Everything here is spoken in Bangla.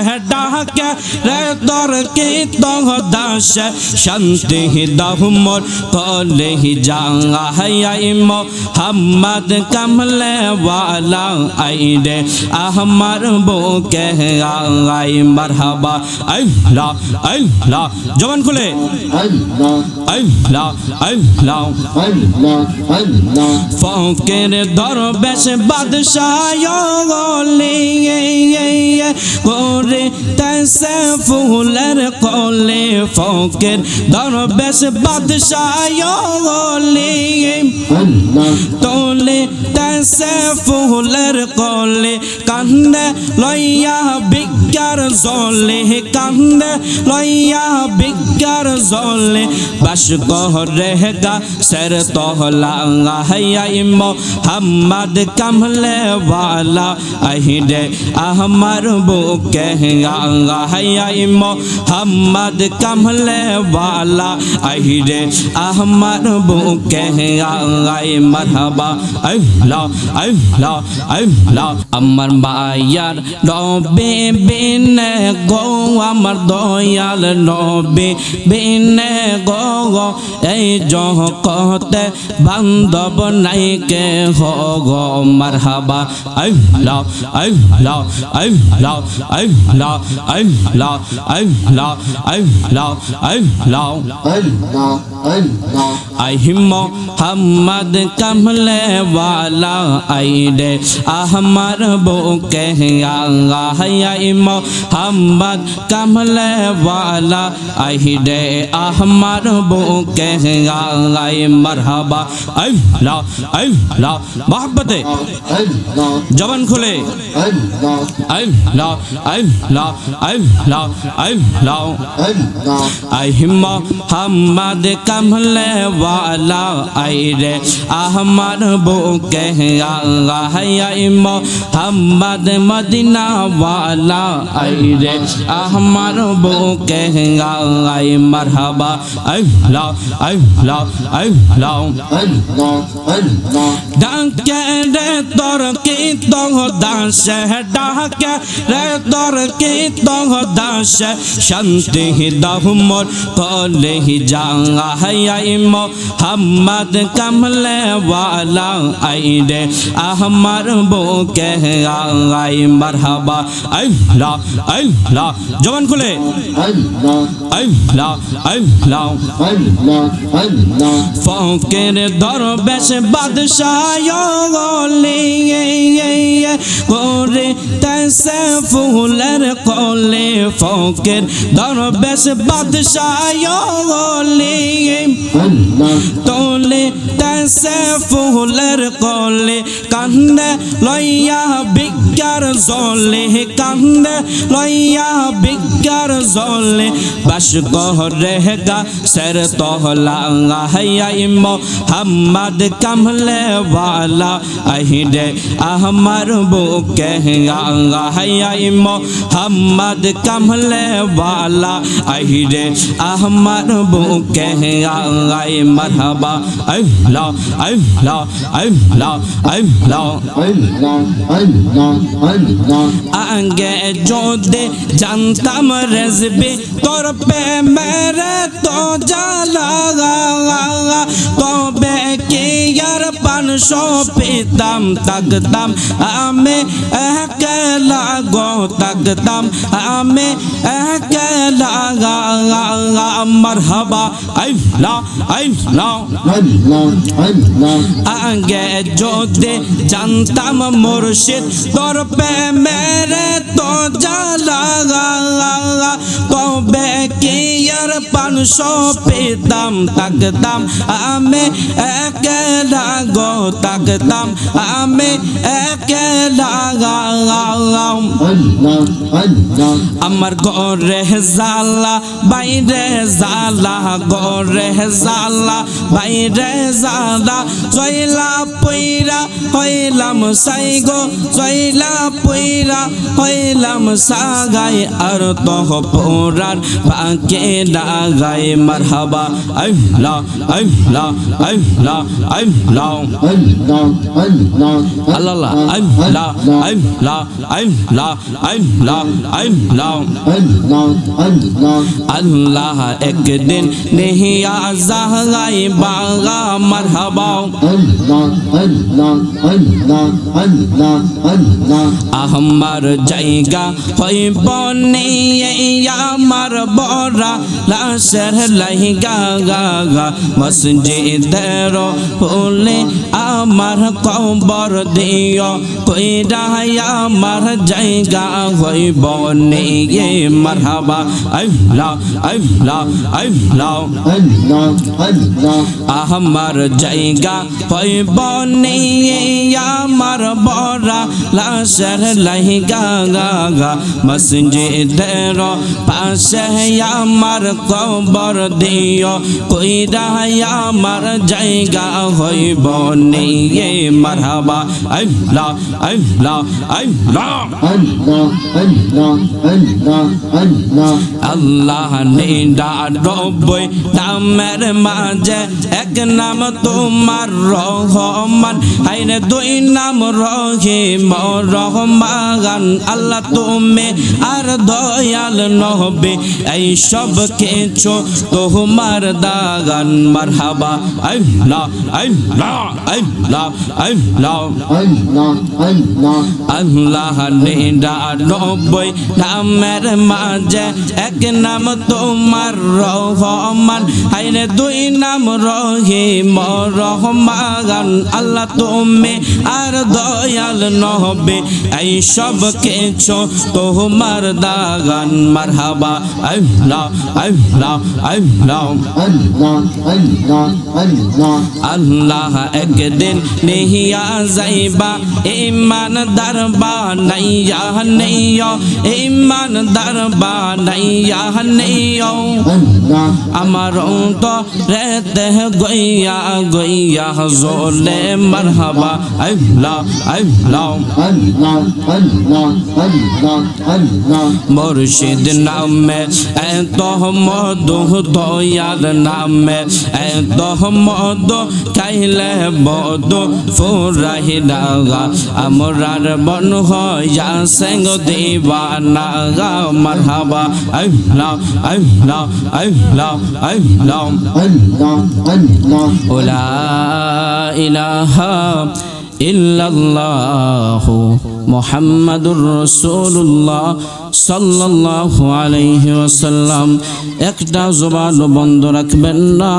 ডাকে রে তোর কি তহ দাস? শান্তি দহমর কলে যাই মোহাম্মদ কমলে ওয়ালা আই রে আহমার বুকে আই মারহাবা। আই লা জবান খুলে। Allah, Allah. ফকের বাদশাহ তেসে ফুলের কলে ফকের দরবেশ Allah, তোলে তেসে কলে কান্দে লইয়া বিজ্ঞার জলে কান্দে লইয়া বিজ্ঞার জলে। বাস গহরে গা সের তহলা হাই মোহাম্মদ কামলে वाला আহিরে আহমার বুকে মোহাম্মদ কমলে বালা আহিরে আহমদ বুকে আই মরহবা আহলা আহলা আহলা আমার মায়ার নবে বিনে গো আমার দয়াল নবে বিনে গো এই জহ কহতে বান্ধব নাই কে হো গো মরহবা আহলা আহলা আহলা আহলা لا ألف لا ألف لا ألف لا ألف لا أي محمد کمل والا ایڈے احمر بو کہ اللہ ای محمد کمل والا ایڈے احمر بو کہ اللہ مرحبا الف لا الف لا محبت جبن کھلے الف لا الف লা আইল লা আইল লা আই মোহাম্মদ কমলে ওয়ালা আই রে আহমদ বুকে আল্লাহ আই মোহাম্মদ মদিনা ওয়ালা আই রে আহমদ বুকে আল্লাহ আই মারহাবা আই লা আই লা আই লা ডাকে রে তোর কি তো দাসে ডাকে রে তোর তাকে তহদাস শান্তি দহমর কলে যাই মোহাম্মদ কমলে ওয়ালা আই রে আহমার বুকে আই মারহাবা। আল্লাহ আল্লাহ, জবান খুলে। আল্লাহ আল্লাহ ফকের দরবেশ বাদশাহ করে তসে ফুলে ফুলের কলে ফকের দরবেশ Allah, তোলে তেসে ফুলের কলে কান্দে লইয়া বিজ্ঞার জলে কান্দে লইয়া বিজ্ঞার জলে। বাস গহরে গা সের তহলা মোহাম্মদ কামলে वाला আহিরে আহমার বুকে হাই মোহাম্মদ আহমদ কমলে বালা আহিরে আহমদ বুকে আই মরহবা। আহলা আহলা আহলা আহলা আগে যদি জানতাম রেজবি তোর পে মেরে তো জালা তবে কি আর পান সপিতাম তাকতাম আমি একলা গো তাকতাম আমি একলা মারহাবা আইফলা আইফলা। আগে যদি জানতাম মুর্শিদ তোর পে মেরে তো জ্বালা পানশো পেতাম তাকতাম আমি একলা গো তাকতাম আমি একলা Allah, Allah. আমার গরে জালা বাইরে জালা গরে জালা বাইরে জালা জয়লা পইরা হইলাম সাইগো জয়লা পইরা হইলাম সাগাই আর তহ পোরার বাকে ডাগাই মারহাবা আল্লাহ আল্লাহ Allah, Allah, আল্লাহ আল্লাহ আল্লাহ আল্লাহ Allah, Allah, আল্লাহ একদিন নেহিয়া জাহাই বাগা মারহাবা. আমার জায়গা হইব নিয়ে বড়া লাশের লাইগা গা গা মসজিদের হলে আমার কবর দিও কইরা আমার জায়গা হইব নিয়ে মারহাবা আল্লাহ আল্লাহ আল্লাহ আমার জায়গা হইব নিয়ে আমার বড়া লাশের লাইগা গা গা মসজিদের পাশে আমার কবর দিও, কইরা আমার জায়গা হইব নিয়ে। মারহাবা, আল্লাহ আল্লাহ আল্লাহ. আল্লাহ নিরানব্বই নামের মাঝে, এক নাম তোমার রহমান। হাইরে দুই নাম রহিম রহমান। আল্লাহ তুমি আর দয়াল নহবে এই সব কিছু তোমার দাগান মারহাবা। আল্লাহ আল্লাহ আল্লাহ আল্লাহ Allah, Allah, আল্লাহ নিরানব্বই নামের মাঝে এক নাম তোমার রহমান। হাইরে দুই নাম রহিম রহমান। আল্লাহ তুমি আর দয়াল নহবে এই সব কিছু তোমার দাগান মারহাবা। আল্লাহ আল্লাহ Allah, Allah, Allah. আল্লাহ একদিন নেহিয়া যাইবা ইমান দরবা নাইয়া নেইয় ইমান দরবা নাইয়া নেইয় আমার তো রেতে গইয়া গইয়া জোলে মারহাবা আল্লাহ আল্লাহ Allah, Allah, Allah, Allah. মুর্শিদ নামে এত মদ তোয়ার নামে এত মদ খাইলে বদ ফুরাহি ডাগা আমরার বন হইয়া সেঙ্গ দেবা নাগা মারহাবা আই লাও ওলা ইলাহা ইল্লাল্লাহু মোহাম্মদুর রসুল্লাহ সাল্লাল্লাহু আলাইহি ওয়াসাল্লাম। একটা জবান বন্ধ রাখবেন না।